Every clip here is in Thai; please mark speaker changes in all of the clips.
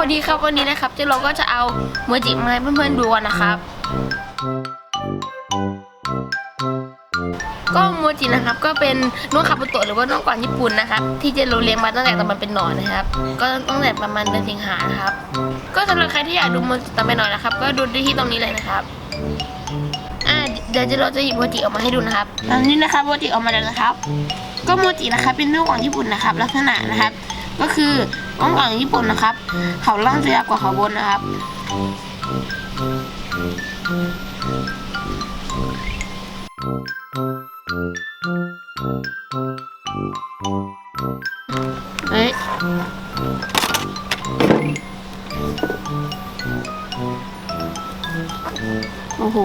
Speaker 1: วัสดีครับวันนี้นะครับเจเราก็จะเอาโมจิมาให้เพื่อนๆดูกันนะครับ ก็โมจินะครับก็เป็นน้องคาบุโตะหรือว่าน้องกวางญี่ปุ่นนะครับ ที่เจเราเลี้ยงมาตั้งแต่ตอนมันเป็นหนอนนะครับ ก็ตั้งแต่ประมาณเดือนสิงหานะครับ ก็สำหรับใครที่อยากดูโมจิตอนเป็นหนอนนะครับ ก็ดูได้ที่ตรงนี้เลยนะครับอ่าเดี๋ยวเจเราจะหยิบโมจิออกมาให้ดูนะครับอันนี้นะครับโมจิออกมาแล้วนะครับ ก็โมจินะครับเป็นน้องกวางญี่ปุ่นนะครับ ลักษณะนะครับ ก็คือ น้องกวางญี่ปุ่นนะครับ เขาล่างจะยาวกว่าเขาบนนะครับ เฮ้ยโอ้โห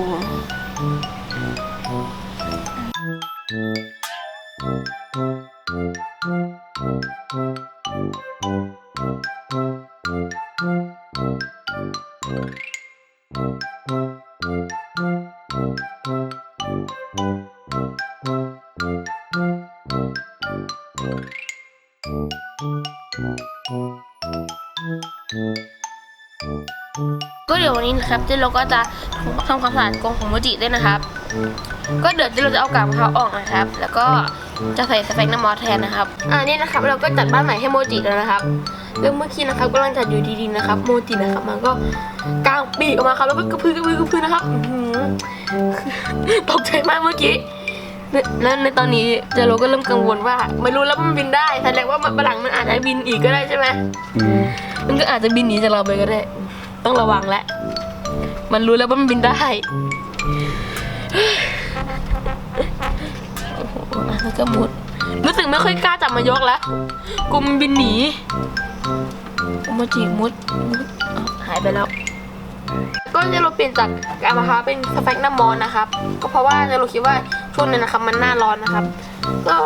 Speaker 1: ก็เดี๋ยววันนี้นะครับเจเราก็จะทำความสะอาดกรงของโมจิด้วยนะครับ ก็เดี๋ยวเจเราจะเอากากมะพร้าวออกนะครับ แล้วก็จะใส่สเปกน้ำมอสแทนนะครับ อ่านี่นะครับเราก็จัดบ้านใหม่ให้โมจิแล้วนะครับเรื่องเมื่อกี้นะครับกำลังจัดอยู่ดีๆนะครับ โมจินะครับมันก็กางปีกออกมาครับแล้วก็กระพือกระพือกระพือนะครับตกใจมากเมื่อกี้แล้วในตอนนี้เจโรก็เริ่มกังวลว่า ไม่รู้แล้วมันบินได้แสดงว่ามันฝรั่งมันอาจจะบินอีกก็ได้ใช่ไหมมันก็อาจจะบินหนีจากเราไปก็ได้ ต้องระวังแหละมันรู้แล้วว่ามันบินได้ แล้วก็มุด รู้สึกไม่ค่อยกล้าจับมายกแล้วกลัวมันบินหนีโมจิมุดมุดหายไปแล้ว ก็จะเราเปลี่ยนจากกามะพร้าวเป็นสเปกน้ำมอนนะครับ ก็เพราะว่าจะเราคิดว่าช่วงนี้นะครับมันหน้าร้อนนะครับ ก็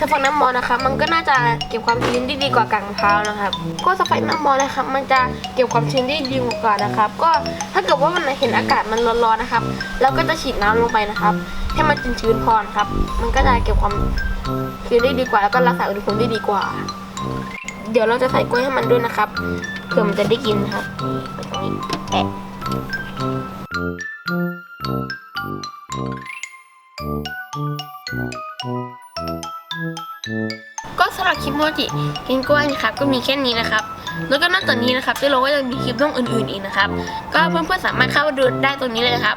Speaker 1: สเปกน้ำมอนนะครับ มันก็น่าจะเก็บความชื้นได้ดีกว่ากากมะพร้าวนะครับ ก็สเปกน้ำมอนนะครับ มันจะเก็บความชื้นได้ดีกว่านะครับ ก็ถ้าเกิดว่ามันเห็นอากาศมันร้อนๆนะครับเราก็จะฉีดน้ำลงไปนะครับ ให้มันชื้นๆพอนะครับ มันก็จะเก็บความชื้นได้ดีกว่า แล้วก็รักษาอุณหภูมิได้ดีกว่า เดี๋ยวเราจะใส่กล้วยให้มันด้วยนะครับเผื่อมันจะได้กินครับไปตรงนี้แปะก็สำหรับคลิปโมจิกินกล้วยนะครับก็มีแค่นี้นะครับ แล้วก็นอกจากนี้นะครับเจโราก็ยังมีคลิปต้องอื่นๆอีกนะครับ ก็เพื่อนๆสามารถเข้ามาดูได้ตรงนี้เลยนะครับ